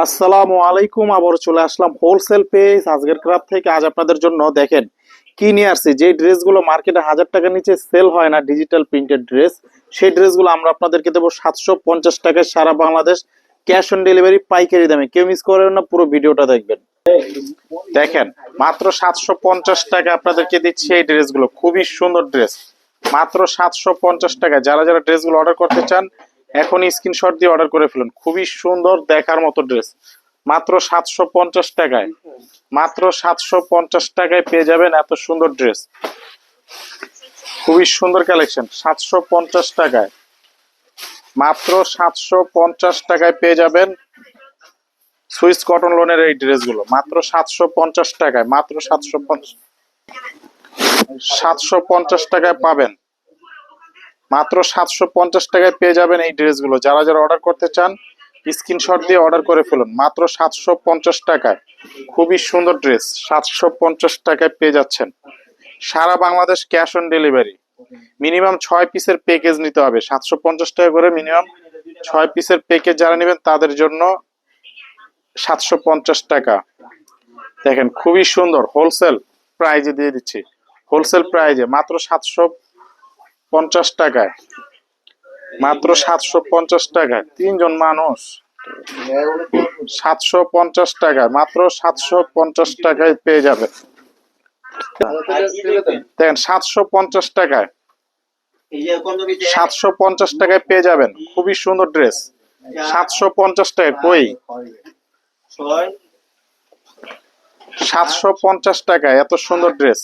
আসসালামু আলাইকুম আবার চলে আসলাম হোলসেল পেজ আজকের ক্রাফ থেকে আজ আপনাদের জন্য দেখেন, কি নিয়ে আসছি? যে ড্রেসগুলো মার্কেটে হাজার টাকার নিচে সেল হয় না ডিজিটাল প্রিন্টেড ড্রেস সেই ড্রেসগুলো আমরা আপনাদেরকে দেবো সাতশো পঞ্চাশ টাকায় সারা বাংলাদেশ ক্যাশ অন ডেলিভারি পাইকারি দামে। কেউ মিস করবেন না, পুরো ভিডিওটা দেখবেন। দেখেন, মাত্র সাতশো পঞ্চাশ টাকা আপনাদেরকে দিচ্ছি এই ড্রেসগুলো। খুবই সুন্দর ড্রেস মাত্র সাতশো পঞ্চাশ টাকা যারা যারা ড্রেসগুলো অর্ডার করতে চান এখনই স্ক্রিনশট দিয়ে অর্ডার করে ফেলুন। খুবই সুন্দর দেখার মতো ড্রেস মাত্র সাতশো পঞ্চাশ টাকায়। মাত্র সাতশো পঞ্চাশ টাকায় পেয়ে যাবেন এত সুন্দর ড্রেস খুবই সুন্দর কালেকশন সাতশো পঞ্চাশ টাকায়। মাত্র সাতশো পঞ্চাশ টাকায় পেয়ে যাবেন সুইস কটন লোনের এই ড্রেসগুলো মাত্র সাতশো পঞ্চাশ টাকায়। মাত্র সাতশো পঞ্চাশ সাতশো পঞ্চাশ টাকায় পাবেন। মাত্র সাতশো পঞ্চাশ টাকায় পেয়ে যাবেন এই ড্রেসগুলো। যারা যারা অর্ডার করতে চান স্ক্রিনশট দিয়ে অর্ডার করে ফেলুন। মাত্র সাতশো পঞ্চাশ টাকায়। খুবই সুন্দর ড্রেস সাতশো পঞ্চাশ টাকায় পেয়ে যাচ্ছেন। সারা Bangladesh cash on delivery minimum ছয় পিসের প্যাকেজ নিতে হবে। সাতশো পঞ্চাশ টাকা করে মিনিমাম ছয় পিসের প্যাকেজ যারা নেবেন, তাদের জন্য সাতশো পঞ্চাশ টাকা। দেখেন, খুবই সুন্দর। হোলসেল প্রাইজে দিয়ে দিচ্ছি। হোলসেল প্রাইজে মাত্র সাতশো পঞ্চাশ টাকায়। মাত্র সাতশো পঞ্চাশ টাকায়। তিনজন মানুষ। সাতশো পঞ্চাশ টাকায়। মাত্র সাতশো পঞ্চাশ টাকায় পেয়ে যাবে। দেখেন, সাতশো পঞ্চাশ টাকায়। সাতশো পঞ্চাশ টাকায় পেয়ে যাবেন। খুবই সুন্দর ড্রেস। সাতশো পঞ্চাশ টাকা কই? সাতশো পঞ্চাশ টাকায়। এত সুন্দর ড্রেস।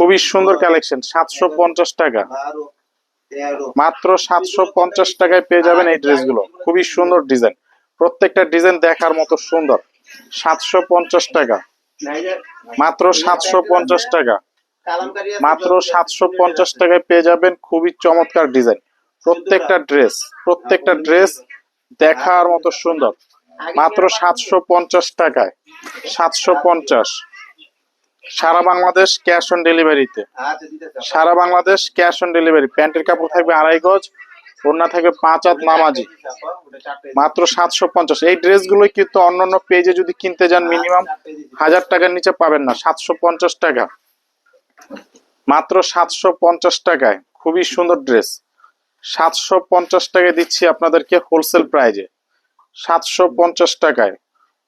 খুবই সুন্দর কালেকশন সাতশো পঞ্চাশ টাকা। মাত্র সাতশো পঞ্চাশ টাকায় পেয়ে যাবেন এই ড্রেসগুলো। খুবই সুন্দর ডিজাইন। প্রত্যেকটা ডিজাইন দেখার মতো সুন্দর। সাতশো পঞ্চাশ টাকা। মাত্র সাতশো পঞ্চাশ টাকা। মাত্র সাতশো পঞ্চাশ টাকায় পেয়ে যাবেন খুবই চমৎকার ডিজাইন। প্রত্যেকটা ড্রেস প্রত্যেকটা ড্রেস দেখার মতো সুন্দর। মাত্র সাতশো পঞ্চাশ টাকায়। সাতশো পঞ্চাশ। সারা বাংলাদেশ ক্যাশ অন ডেলিভারিতে। সারা বাংলাদেশ ক্যাশ অন ডেলিভারি। প্যান্টের কাপড় থাকবে আড়াই গজ ওড়না থাকবে পাঁচ হাত নামাজি। মাত্র সাতশো পঞ্চাশ। এই ড্রেসগুলো কিন্তু অন্যান্য পেজে যদি কিনতে যান মিনিমাম হাজার টাকার নিচে পাবেন না সাতশো পঞ্চাশ টাকা। মাত্র সাতশো পঞ্চাশ টাকায়। খুবই সুন্দর ড্রেস। সাতশো পঞ্চাশ টাকায় দিচ্ছি আপনাদেরকে হোলসেল প্রাইজে। সাতশো পঞ্চাশ টাকায়।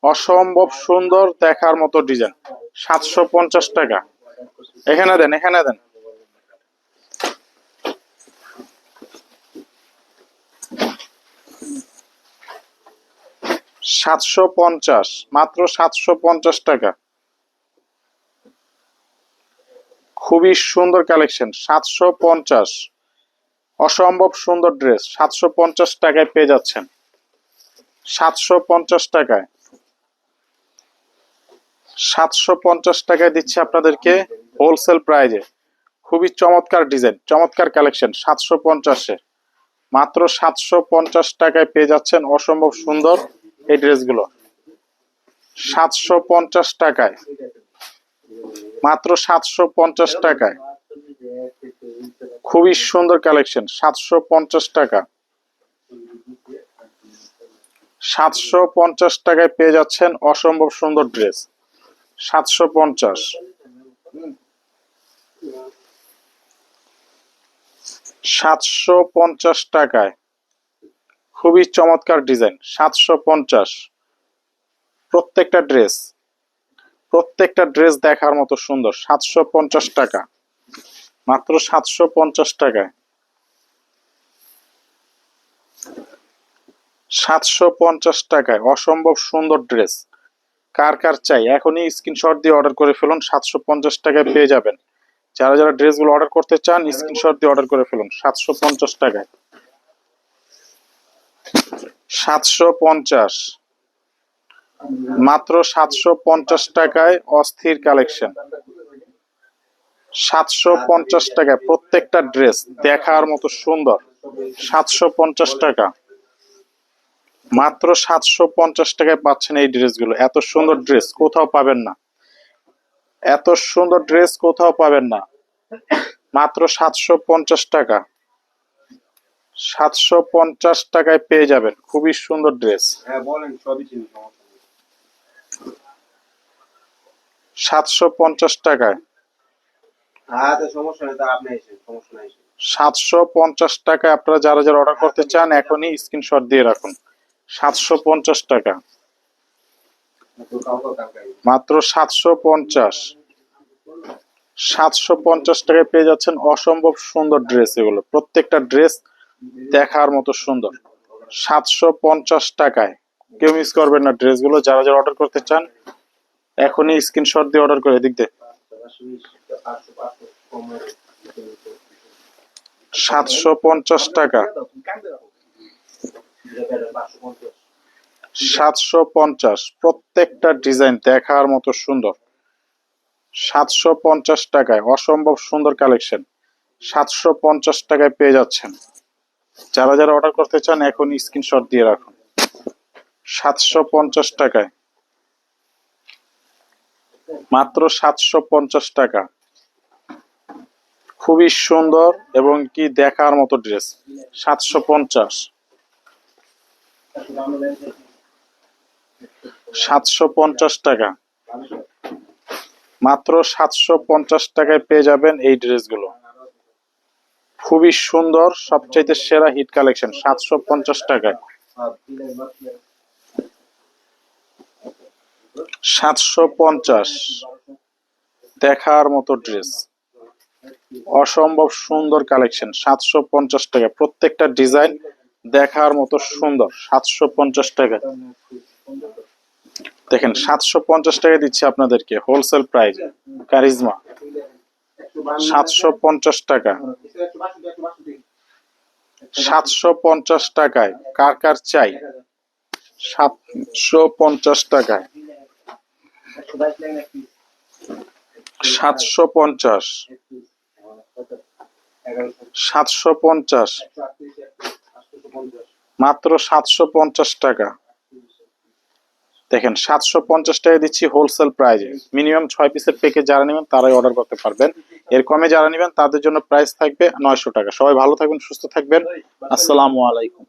অসম্ভব সুন্দর দেখার মতো ডিজাইন। সাতশো পঞ্চাশ টাকা। এখানে দেন এখানে দেন। সাতশো পঞ্চাশ, মাত্র সাতশো পঞ্চাশ টাকা। খুবই সুন্দর কালেকশন, সাতশো পঞ্চাশ। অসম্ভব সুন্দর ড্রেস, সাতশো পঞ্চাশ টাকায় পেয়ে যাচ্ছেন। সাতশো পঞ্চাশ টাকায়। সাতশো পঞ্চাশ টাকায় দিচ্ছে আপনাদেরকে হোলসেল প্রাইজে খুবই চমৎকার ডিজাইন চমৎকার কালেকশন সাতশো পঞ্চাশে। মাত্র সাতশো পঞ্চাশ টাকায় পেয়ে যাচ্ছেন অসম্ভব সুন্দর এই ড্রেসগুলো। সাতশো পঞ্চাশ টাকায়। মাত্র সাতশো পঞ্চাশ টাকায়। খুবই সুন্দর কালেকশন সাতশো পঞ্চাশ টাকা। সাতশো পঞ্চাশ টাকায় পেয়ে যাচ্ছেন অসম্ভব সুন্দর ড্রেস সাতশো পঞ্চাশ। সাতশো পঞ্চাশ টাকায়। খুবই চমৎকার ডিজাইন, সাতশো পঞ্চাশ। প্রত্যেকটা ড্রেস প্রত্যেকটা ড্রেস দেখার মতো সুন্দর, সাতশো পঞ্চাশ টাকা। মাত্র সাতশো পঞ্চাশ টাকায়। সাতশো পঞ্চাশ টাকায়, অসম্ভব সুন্দর ড্রেস। কার কার চাই? এখনই স্ক্রিনশট দিয়ে অর্ডার করে ফেলুন, সাতশো পঞ্চাশ টাকায় পেয়ে যাবেন। যারা যারা ড্রেসগুলো অর্ডার করতে চান স্ক্রিনশট দিয়ে অর্ডার করে ফেলুন, সাতশো পঞ্চাশ টাকায়। সাতশো পঞ্চাশ। মাত্র সাতশো পঞ্চাশ টাকায় অস্থির কালেকশন সাতশো পঞ্চাশ টাকায় প্রত্যেকটা ড্রেস দেখার মতো সুন্দর। সাতশো পঞ্চাশ টাকা। মাত্র সাতশো পঞ্চাশ টাকায় পাচ্ছেন এই ড্রেসগুলো। এত সুন্দর ড্রেস কোথাও পাবেন না। এত সুন্দর ড্রেস কোথাও পাবেন না। মাত্র সাতশো পঞ্চাশ টাকা। সাতশো পঞ্চাশ টাকায় পেয়ে যাবেন। খুবই সুন্দর ড্রেস। হ্যাঁ সাতশো পঞ্চাশ টাকায়। এসেন সাতশো পঞ্চাশ টাকায় আপনারা যারা যারা অর্ডার করতে চান এখনই স্ক্রিনশট দিয়ে রাখুন। সাতশো পঞ্চাশ টাকা। মাত্র সাতশো পঞ্চাশ। সাতশো পঞ্চাশ টাকায় পেয়ে যাচ্ছেন অসম্ভব সুন্দর ড্রেস এগুলো। প্রত্যেকটা ড্রেস দেখার মতো সুন্দর। সাতশো পঞ্চাশ টাকায়। কেউ মিস করবেন না ড্রেসগুলো। যারা যারা অর্ডার করতে চান, এখনই স্ক্রিনশট দিয়ে অর্ডার করে এদিক দিয়ে সাতশো পঞ্চাশ টাকা। সাতশো পঞ্চাশ। প্রত্যেকটা ডিজাইন দেখার মতো সুন্দর। সাতশো পঞ্চাশ টাকায়, অসম্ভব সুন্দর কালেকশন। সাতশো পঞ্চাশ টাকায় পেয়ে যাচ্ছেন। যারা যারা অর্ডার করতে চান, এখন স্ক্রিনশট দিয়ে রাখুন। সাতশো পঞ্চাশ টাকায়। মাত্র সাতশো পঞ্চাশ টাকা। খুবই সুন্দর এবং কি দেখার মতো ড্রেস। সাতশো পঞ্চাশ। সাতশো পঞ্চাশ টাকা। মাত্র সাতশো পঞ্চাশ টাকায় পেয়ে যাবেন এই ড্রেসগুলো। খুবই সুন্দর, সবচাইতে সেরা হিট কালেকশন, সাতশো পঞ্চাশ টাকায়। সাতশো পঞ্চাশ দেখার মতো ড্রেস। অসম্ভব সুন্দর কালেকশন, সাতশো পঞ্চাশ টাকা প্রত্যেকটা ডিজাইন দেখার মতো সুন্দর, সাতশো পঞ্চাশ টাকা। দেখেন, সাতশো পঞ্চাশ টাকা দিচ্ছি আপনাদেরকে হোলসেল প্রাইস কারিজমা সাতশো পঞ্চাশ টাকা। সাতশো পঞ্চাশ টাকায় কার কার চাই? সাতশো পঞ্চাশ টাকায়। সাতশো পঞ্চাশ। সাতশো পঞ্চাশ। মাত্র সাতশো পঞ্চাশ টাকা। দেখেন, সাতশো পঞ্চাশ টাকা দিচ্ছি হোলসেল প্রাইজে মিনিমাম ছয় পিসের প্যাকেজ যারা নেবেন, তারাই অর্ডার করতে পারবেন। এর কমে যারা নেবেন, তাদের জন্য প্রাইস থাকবে নয়শো টাকা। সবাই ভালো থাকবেন, সুস্থ থাকবেন। আসসালামু আলাইকুম।